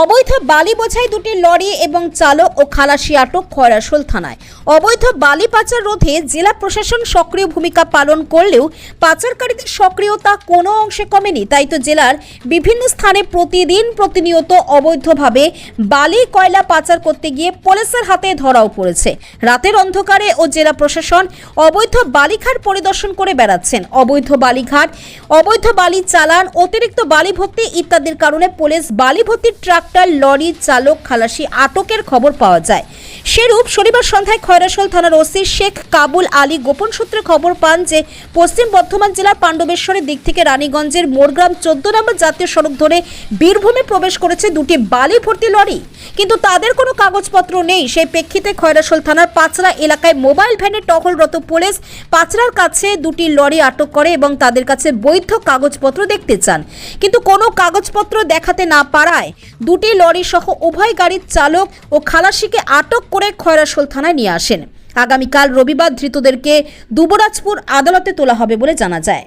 অবৈধ বালি বোঝাই দুটি লরি এবং চালক ও খালাসি আটক খয়রাসোল থানায়। অবৈধ বালি পাচার রোধে জেলা প্রশাসন সক্রিয় ভূমিকা পালন করলেও পাচারকারীদের সক্রিয়তা কোনো অংশে কমেনি, তাই তো জেলার বিভিন্ন স্থানে প্রতিদিন প্রতিনিয়ত অবৈধভাবে বালি কয়লা পাচার করতে গিয়ে পুলিশের হাতে ধরাও পড়েছে। রাতের অন্ধকারে ও জেলা প্রশাসন অবৈধ বালিঘাট পরিদর্শন করে বেড়াচ্ছেন। অবৈধ বালিঘাট, অবৈধ বালি চালান, অতিরিক্ত বালি ভর্তি ইত্যাদির কারণে পুলিশ বালি ভর্তি ট্রাক্টর লরি, চালক, খালাসি, আটকের খবর পাওয়া যায়। সেরূপ শনিবার সন্ধ্যায় খয়রাসোল থানার ওসি শেখ কাবুল আলী গোপন সূত্রে খবর পান যে, পশ্চিম বর্ধমান জেলার পাণ্ডবেশ্বরের দিক থেকে রানীগঞ্জের মোরগ্রাম চোদ্দ নম্বর জাতীয় সড়ক ধরে বীরভূমে প্রবেশ করেছে দুটি বালি ভর্তি লরি। কিন্তু তাদের কোনো কাগজপত্র নেই। সেই প্রেক্ষিতে খয়রাসোল থানার পাঁচরা এলাকায় মোবাইল ভ্যানে টহলরত পুলিশ পাঁচরার কাছে দুটি লরি আটক করে এবং তাদের কাছে বৈধ কাগজপত্র দেখতে চান। কিন্তু কোনো কাগজপত্র দেখাতে না পারায় দুটি লরি সহ উভয় গাড়ির চালক ও খালাসিকে আটক করে খয়রাসোল থানায় নিয়ে আসেন। আগামীকাল রবিবার ধৃতদেরকে দুবরাজপুর আদালতে তোলা হবে বলে জানা যায়।